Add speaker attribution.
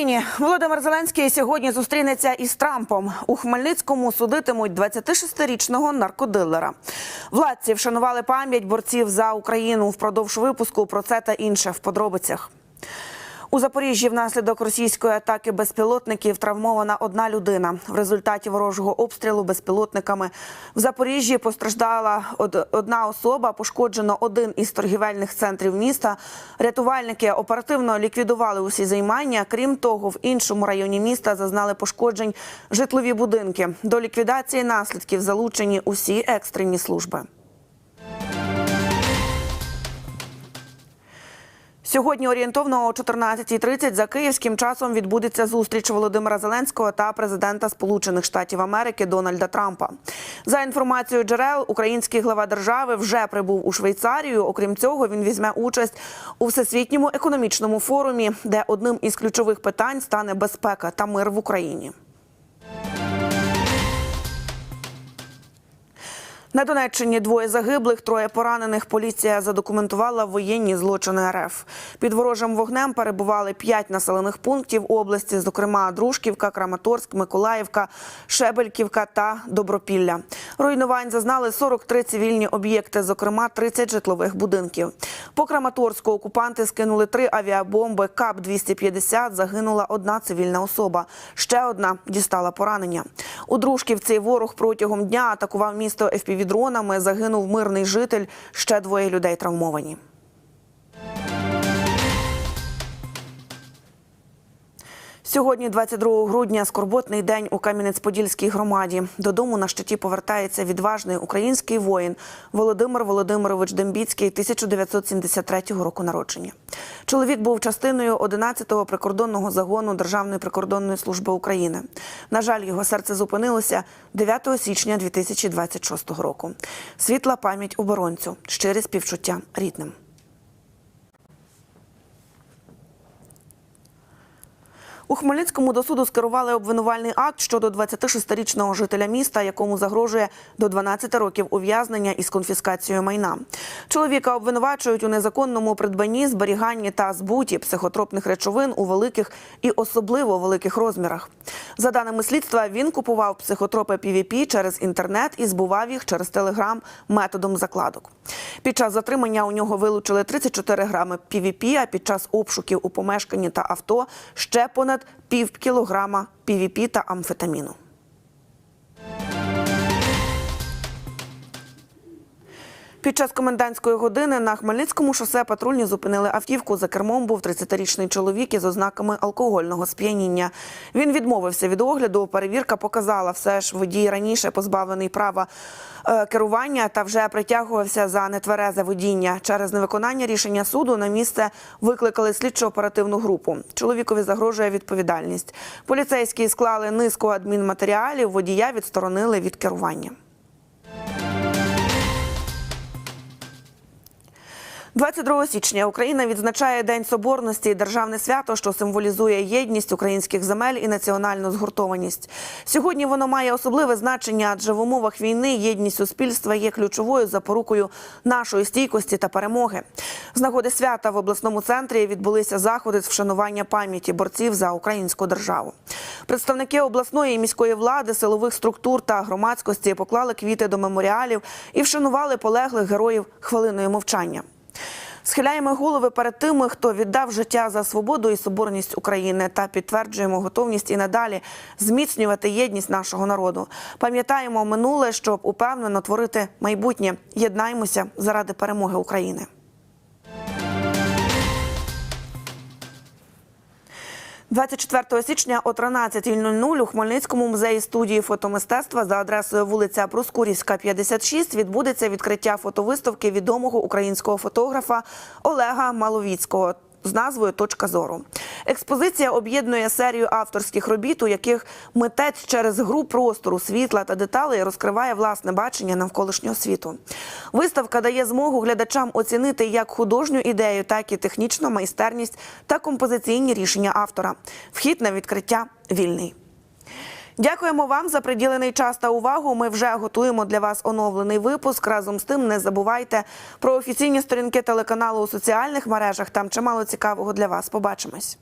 Speaker 1: Україні Володимир Зеленський сьогодні зустрінеться із Трампом. У Хмельницькому судитимуть 26-річного наркодилера. Владці вшанували пам'ять борців за Україну впродовж випуску. Про це та інше в подробицях. У Запоріжжі внаслідок російської атаки безпілотників травмована одна людина. В результаті ворожого обстрілу безпілотниками в Запоріжжі постраждала одна особа. Пошкоджено один із торгівельних центрів міста. Рятувальники оперативно ліквідували усі займання. Крім того, в іншому районі міста зазнали пошкоджень житлові будинки. До ліквідації наслідків залучені усі екстрені служби. Сьогодні орієнтовно о 14.30 за київським часом відбудеться зустріч Володимира Зеленського та президента Сполучених Штатів Америки Дональда Трампа. За інформацією джерел, український глава держави вже прибув у Швейцарію. Окрім цього, він візьме участь у всесвітньому економічному форумі, де одним із ключових питань стане безпека та мир в Україні. На Донеччині двоє загиблих, троє поранених. Поліція задокументувала воєнні злочини РФ. Під ворожим вогнем перебували п'ять населених пунктів області, зокрема Дружківка, Краматорськ, Миколаївка, Шебельківка та Добропілля. Руйнувань зазнали 43 цивільні об'єкти, зокрема 30 житлових будинків. По Краматорську окупанти скинули три авіабомби. КАП 250 загинула одна цивільна особа. Ще одна дістала поранення. У Дружківці ворог протягом дня атакував місто ФПВ-дронами, Загинув мирний житель. Ще двоє людей травмовані. Сьогодні, 22 грудня, скорботний день у Кам'янець-Подільській громаді. Додому на щиті повертається відважний український воїн Володимир Володимирович Дембіцький, 1973 року народження. Чоловік був частиною 11-го прикордонного загону Державної прикордонної служби України. На жаль, його серце зупинилося 9 січня 2026 року. Світла пам'ять оборонцю, щирі співчуття рідним. У Хмельницькому до суду скерували обвинувальний акт щодо 26-річного жителя міста, якому загрожує до 12 років ув'язнення із конфіскацією майна. Чоловіка обвинувачують у незаконному придбанні, зберіганні та збуті психотропних речовин у великих і особливо великих розмірах. За даними слідства, він купував психотропи PVP через інтернет і збував їх через телеграм методом закладок. Під час затримання у нього вилучили 34 грами PVP, а під час обшуків у помешканні та авто ще понад пів кілограма PVP та амфетаміну. Під час комендантської години на Хмельницькому шосе патрульні зупинили автівку. За кермом був 30-річний чоловік із ознаками алкогольного сп'яніння. Він відмовився від огляду. Перевірка показала, все ж водій раніше позбавлений права е, керування та вже притягувався за нетверезе водіння. Через невиконання рішення суду на місце викликали слідчо-оперативну групу. Чоловікові загрожує відповідальність. Поліцейські склали низку адмінматеріалів. Водія відсторонили від керування. 22 січня Україна відзначає День Соборності державне свято, що символізує єдність українських земель і національну згуртованість. Сьогодні воно має особливе значення, адже в умовах війни єдність суспільства є ключовою запорукою нашої стійкості та перемоги. З нагоди свята в обласному центрі відбулися заходи з вшанування пам'яті борців за українську державу. Представники обласної і міської влади, силових структур та громадськості поклали квіти до меморіалів і вшанували полеглих героїв хвилиною мовчання. Схиляємо голови перед тими, хто віддав життя за свободу і соборність України, та підтверджуємо готовність і надалі зміцнювати єдність нашого народу. Пам'ятаємо минуле, щоб упевнено творити майбутнє. Єднаймося заради перемоги України. – 24 січня о 13.00 у Хмельницькому музеї студії фотомистецтва за адресою вулиця Проскурівська, 56 відбудеться відкриття фотовиставки відомого українського фотографа Олега Маловіцького з назвою Точка зору. Експозиція об'єднує серію авторських робіт, у яких митець через гру простору, світла та деталей розкриває власне бачення навколишнього світу. Виставка дає змогу глядачам оцінити як художню ідею, так і технічну майстерність та композиційні рішення автора. Вхід на відкриття вільний. Дякуємо вам за приділений час та увагу. Ми вже готуємо для вас оновлений випуск. Разом з тим не забувайте про офіційні сторінки телеканалу у соціальних мережах. Там чимало цікавого для вас. Побачимось.